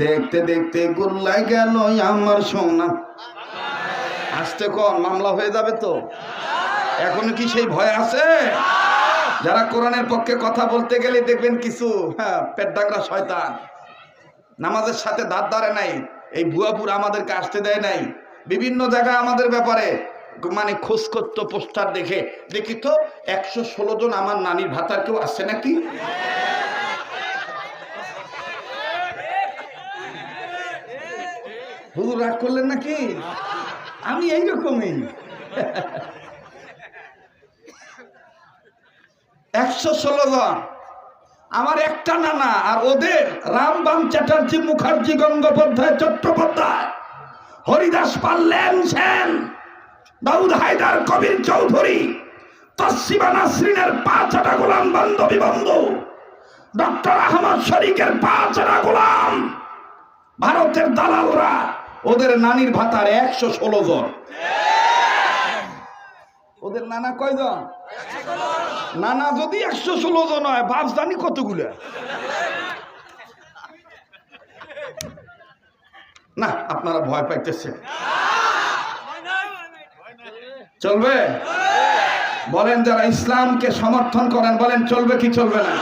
দেখতে দেখতে গুল্লাই গেল আমার সোনা। আসতে কন মামলা হয়ে যাবে তো। এখনও কি সেই ভয় আছে? যারা কোরআনের পক্ষে কথা বলতে গেলে দেখবেন কিছু হ্যাঁ পেট ডাকরা শয়তান। নামাজের সাথে দাঁত দাঁড়ে নাই, এই ভুয়াপুর আমাদেরকে আসতে দেয় নাই। বিভিন্ন জায়গায় আমাদের ব্যাপারে মানে খোঁজ করতো পোস্টার দেখে। দেখি তো একশো ষোলো জন আমার নানির ভাতার কেউ আসছে নাকি? হুজুর রাগ করলেন নাকি? আমি এইরকমই। একশো ষোলো জন। আমার একটা নানা আর ওদের রামবাম চ্যাটার্জি মুখার্জি গঙ্গোপাধ্যায় চট্টোপাধ্যায়, হরিদাস পাল্লেন সেন, দাউদ হায়দার, কবির চৌধুরী তসিবা নাসরিনের পাঁচটা গোলাম, বান্ধবী বন্ধু, ডক্টর আহমদ শরীকের পাঁচটা গোলাম, ভারতের দালালরা ওদের নানির ভাতার একশো ষোলো জন। ওদের নানা কয়জন? নানা যদি একশো ষোলো জন হয়, বাপ জানি কতগুলো। না, আপনারা ভয় পাইতেছেন। চলবে? বলেন যারা ইসলামকে সমর্থন করেন, বলেন চলবে কি চলবে না?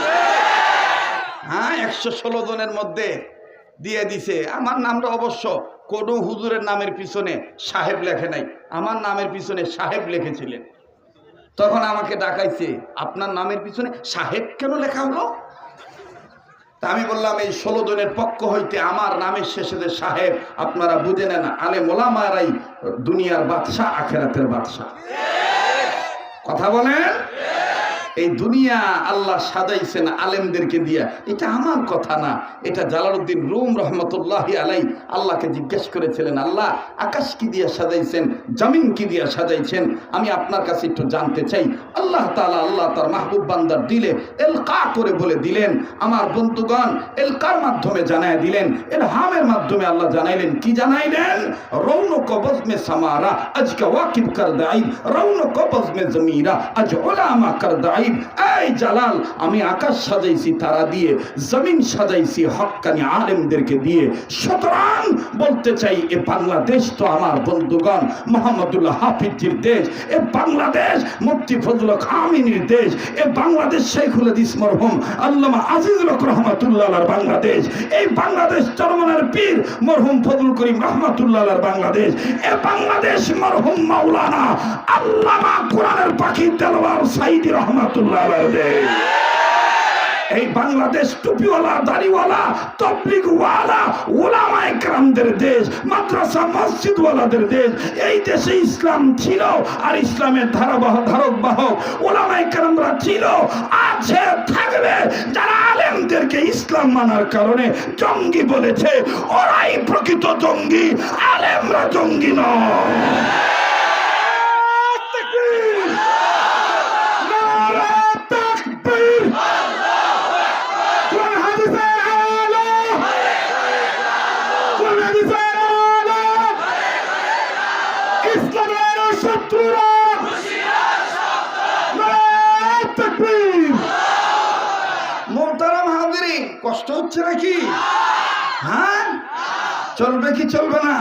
হ্যাঁ একশো ষোলো জনের মধ্যে দিয়ে দিছে। আমার নামটা অবশ্য কোনো হুজুরের নামের পিছনে সাহেব লেখে নাই। আমার নামের পিছনে সাহেব লিখেছিলেন। তখন আমাকে ডাকাইছে, আপনার নামের পিছনে সাহেব কেন লেখা হলো? তা আমি বললাম, এই ষোলো জনের পক্ষ হইতে আমার নামের শেষে যে সাহেব, আপনারা বুঝে নেন, আলে মোলামারাই দুনিয়ার বাদশাহ, আখেরাতের বাদশাহ। কথা বলেন? এই দুনিয়া আল্লাহ সাজাইছেন আলেমদেরকে দিয়া। এটা আমার কথা না। এটা জালালউদ্দিন রুম রহমতুল্লাহ আলাই আল্লাহকে জিজ্ঞেস করেছিলেন, আল্লাহ, আকাশ কি দিয়া সাজাইছেন? জমিন কি দিয়া সাজাইছেন? আমি আপনার কাছে একটু জানতে চাই। আল্লাহ তালা আল্লাহ তার মাহবুব বান্দার দিলে এলকা করে বলে দিলেন, আমার বন্ধুগণ, এলকার মাধ্যমে জানায় দিলেন, এলহামের মাধ্যমে আল্লাহ জানাইলেন। কি জানাইলেন? রৌন কবজ মে সামারা, আজকে ওয়াকিব কর দাই রৌন কবজ মে জমিরা, আজ ওলামা কর দাইব এই জালাল, আমি আকাশ সাজাইছি তারা দিয়ে, জমিন সাজাইছি হক্কানি আলেমদেরকে দিয়ে। সুতরাং বলতে চাই, এ বাংলাদেশ তো আমার বন্ধুগণ মোহাম্মদুল্লাহ হাফিজির দেশ। এ বাংলাদেশ মুফতি ফজল খামিনীর দেশ। এ বাংলাদেশ শেখুল হাদিস মরহুম আল্লামা আজিজুল রহমাতুল্লাহ বাংলাদেশ। এই বাংলাদেশ চরমনের পীর মরহুম ফজল করিম রহমাতুল্লাহ বাংলাদেশ। এ বাংলাদেশ মরহুম মাওলানা আল্লামা কোরআনের পাখি দেলওয়ার সাইদি এই বাংলাদেশ টুপিওয়ালা, দাড়িওয়ালা, তবলিগওয়ালা ওলামা একরামদের দেশ, মাদ্রাসা, মসজিদওয়ালাদের দেশ, এই দেশে ইসলাম ছিল আর ইসলামের ধারাবাহ ধারক বাহক ওলামা একরামরা ছিল, আছে, থাকবে। যারা আলেমদেরকে ইসলাম মানার কারণে জঙ্গি বলেছে, ওরাই প্রকৃত জঙ্গি, আলেমরা জঙ্গি নয়। মোহতারাম হাজিরিন কষ্ট হচ্ছে নাকি? হ্যাঁ? চলবে কি চলবে না?